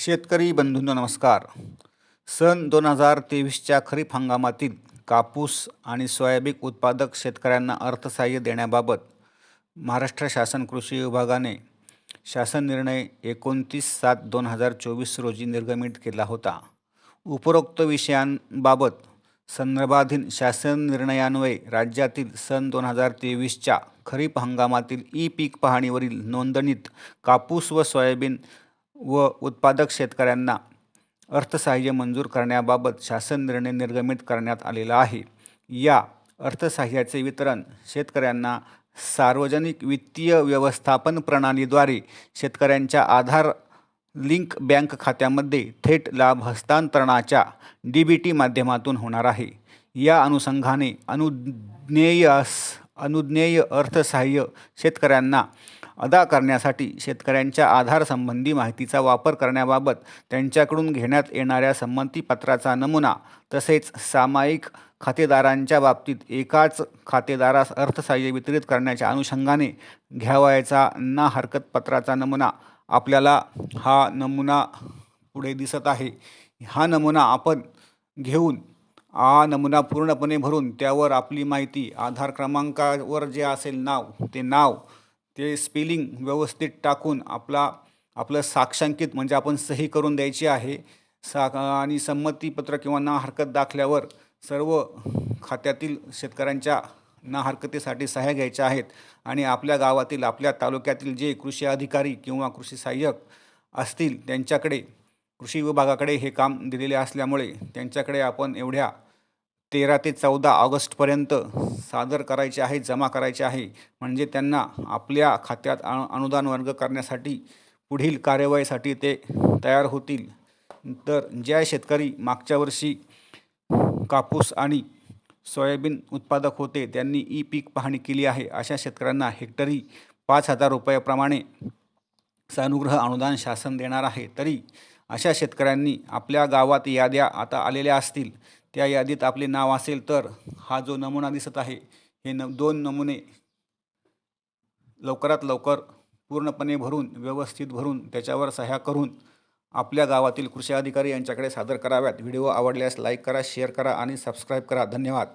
शेतकरी बंधूंनो नमस्कार. सन दोन हजार तेवीसच्या खरीप हंगामातील कापूस आणि सोयाबीन उत्पादक शेतकऱ्यांना अर्थसहाय्य देण्याबाबत महाराष्ट्र शासन कृषी विभागाने शासन निर्णय एकोणतीस सात दोन हजार चोवीस रोजी निर्गमित केला होता. उपरोक्त विषयांबाबत संदर्भाधीन शासन निर्णयान्वये राज्यातील सन दोन हजार तेवीसच्या खरीप हंगामातील ई पीक पाहणीवरील नोंदणीत कापूस व सोयाबीन व उत्पादक शेतकऱ्यांना अर्थसहाय्य मंजूर करण्याबाबत शासन निर्णय निर्गमित करण्यात आलेला आहे. या अर्थसहाय्याचे वितरण शेतकऱ्यांना सार्वजनिक वित्तीय व्यवस्थापन प्रणालीद्वारे शेतकऱ्यांच्या आधार लिंक बँक खात्यामध्ये थेट लाभ हस्तांतरणाच्या डी बी टी माध्यमातून होणार आहे. या अनुषंगाने अनुज्ञेय अनुज्ञेय अर्थसहाय्य शेतकऱ्यांना अदा करण्यासाठी शेतकऱ्यांच्या आधारसंबंधी माहितीचा वापर करण्याबाबत त्यांच्याकडून घेण्यात येणाऱ्या संमतीपत्राचा नमुना तसेच सामायिक खातेदारांच्या बाबतीत एकाच खातेदारास अर्थसहाय्य वितरित करण्याच्या अनुषंगाने घ्यावयाचा ना हरकत पत्राचा नमुना आपल्याला हा नमुना पुढे दिसत आहे. हा नमुना आपण घेऊन हा नमुना पूर्णपणे भरून त्यावर आपली माहिती आधार क्रमांकावर जे असेल नाव ते नाव ते स्पेलिंग व्यवस्थित टाकून आपला आपलं साक्षांकित म्हणजे आपण सही करून द्यायची आहे. सा आणि संमतीपत्र किंवा ना हरकत दाखल्यावर सर्व खात्यातील शेतकऱ्यांच्या ना हरकतीसाठी सहाय्य घ्यायच्या आहेत. आणि आपल्या गावातील आपल्या तालुक्यातील जे कृषी अधिकारी किंवा कृषी सहाय्यक असतील त्यांच्याकडे कृषी विभागाकडे हे काम दिलेले असल्यामुळे त्यांच्याकडे आपण एवढ्या तेरा ते चौदा ऑगस्टपर्यंत सादर करायचे आहे जमा करायचे आहे. म्हणजे त्यांना आपल्या खात्यात अनु अनुदान वर्ग करण्यासाठी पुढील कार्यवाहीसाठी ते तयार होतील. तर ज्या शेतकरी मागच्या वर्षी कापूस आणि सोयाबीन उत्पादक होते त्यांनी ई पीक पाहणी केली आहे. अशा शेतकऱ्यांना हेक्टरी पाच हजार रुपयाप्रमाणे सानुग्रह अनुदान शासन देणार आहे. तरी अशा शेतकऱ्यांनी आपल्या गावात याद्या आता आलेल्या असतील. त्या यादीत आपले नाव असेल तर हा जो नमुना दिसत आहे हे न दोन नमुने लवकरात लवकर पूर्णपणे भरून व्यवस्थित भरून त्याच्यावर सह्या करून आपल्या गावातील कृषी अधिकारी यांच्याकडे सादर कराव्यात. व्हिडिओ आवडल्यास लाईक करा शेअर करा आणि सबस्क्राईब करा. धन्यवाद.